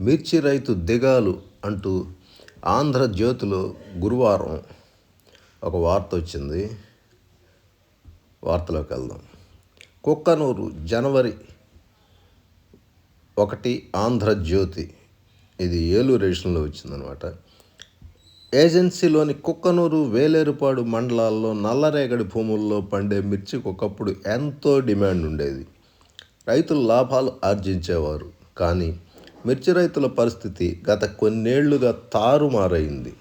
మిర్చి రైతు దిగాలు అంటూ ఆంధ్రజ్యోతిలో గురువారం ఒక వార్త వచ్చింది. వార్తలోకి వెళ్దాం. కుక్కనూరు జనవరి ఒకటి ఆంధ్రజ్యోతి ఇది ఏలూరు ఎడిషన్లో వచ్చిందనమాట ఏజెన్సీలోని కుక్కనూరు వేలేరుపాడు మండలాల్లో నల్లరేగడి భూముల్లో పండే మిర్చికి ఒకప్పుడు ఎంతో డిమాండ్ ఉండేది. రైతులు లాభాలు ఆర్జించేవారు. కానీ మిర్చి రైతుల పరిస్థితి గత కొన్నేళ్ళుగా తారుమారైంది.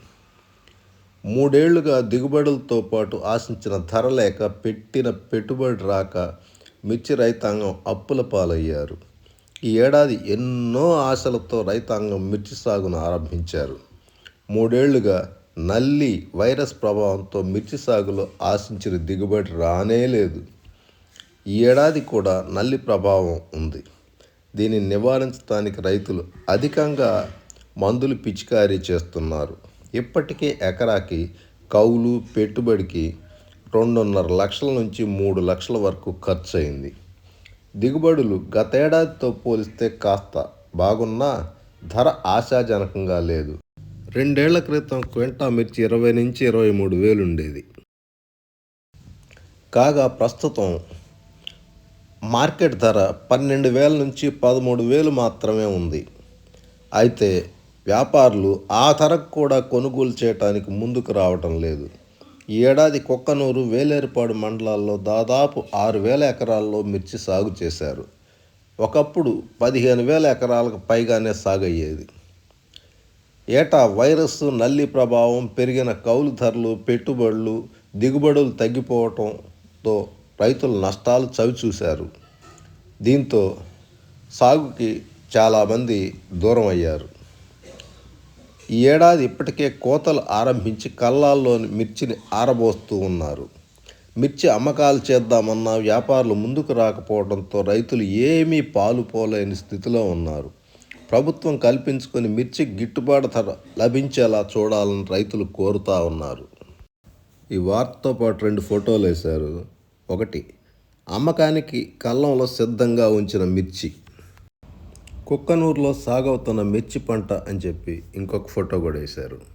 మూడేళ్ళుగా దిగుబడులతో పాటు ఆశించిన ధర లేక పెట్టిన పెట్టుబడి రాక మిర్చి రైతాంగం అప్పుల పాలయ్యారు. ఈ ఏడాది ఎన్నో ఆశలతో రైతాంగం మిర్చి సాగును ఆరంభించారు. మూడేళ్ళుగా నల్లి వైరస్ ప్రభావంతో మిర్చి సాగులో ఆశించిన దిగుబడి రానే లేదు ఈ ఏడాది కూడా నల్లి ప్రభావం ఉంది. దీనిని నివారించడానికి రైతులు అధికంగా మందులు పిచికారీ చేస్తున్నారు. ఇప్పటికే ఎకరాకి కౌలు పెట్టుబడికి రెండున్నర లక్షల నుంచి మూడు లక్షల వరకు ఖర్చు అయింది దిగుబడులు గతేడాదితో పోలిస్తే కాస్త బాగున్నా ధర ఆశాజనకంగా లేదు. రెండేళ్ళ క్రితం క్వింటా మిర్చి ఇరవై నుంచి ఇరవై మూడు వేలు ఉండేది. కాగా ప్రస్తుతం మార్కెట్ ధర పన్నెండు వేల నుంచి పదమూడు వేలు మాత్రమే ఉంది. అయితే వ్యాపారులు ఆ ధరకు కూడా కొనుగోలు చేయడానికి ముందుకు రావటం లేదు. ఈ ఏడాది కుక్కనూరు వేలేరుపాడు మండలాల్లో దాదాపు ఆరు వేల ఎకరాల్లో మిర్చి సాగు చేశారు. ఒకప్పుడు పదిహేను వేల ఎకరాలకు పైగానే సాగు అయ్యేది ఏటా వైరస్ నల్లి ప్రభావం పెరిగిన కౌలు ధరలు పెట్టుబడులు దిగుబడులు తగ్గిపోవటంతో రైతులు నష్టాలు చవిచూశారు దీంతో సాగుకి చాలామంది దూరం అయ్యారు. ఈ ఏడాది ఇప్పటికే కోతలు ఆరంభించి కల్లాల్లోని మిర్చిని ఆరబోస్తూ ఉన్నారు. మిర్చి అమ్మకాలు చేద్దామన్నా వ్యాపారులు ముందుకు రాకపోవడంతో రైతులు ఏమీ పాలు పోలేని స్థితిలో ఉన్నారు. ప్రభుత్వం కల్పించుకొని మిర్చి గిట్టుబాటు ధర లభించేలా చూడాలని రైతులు కోరుతా ఉన్నారు. ఈ వార్తతో పాటు రెండు ఫోటోలు వేశారు. ఒకటి అమ్మకానికి కళ్ళంలో సిద్ధంగా ఉంచిన మిర్చి. కుక్కనూరులో సాగవుతున్న మిర్చి పంట అని చెప్పి ఇంకొక ఫోటో కూడా వేశారు.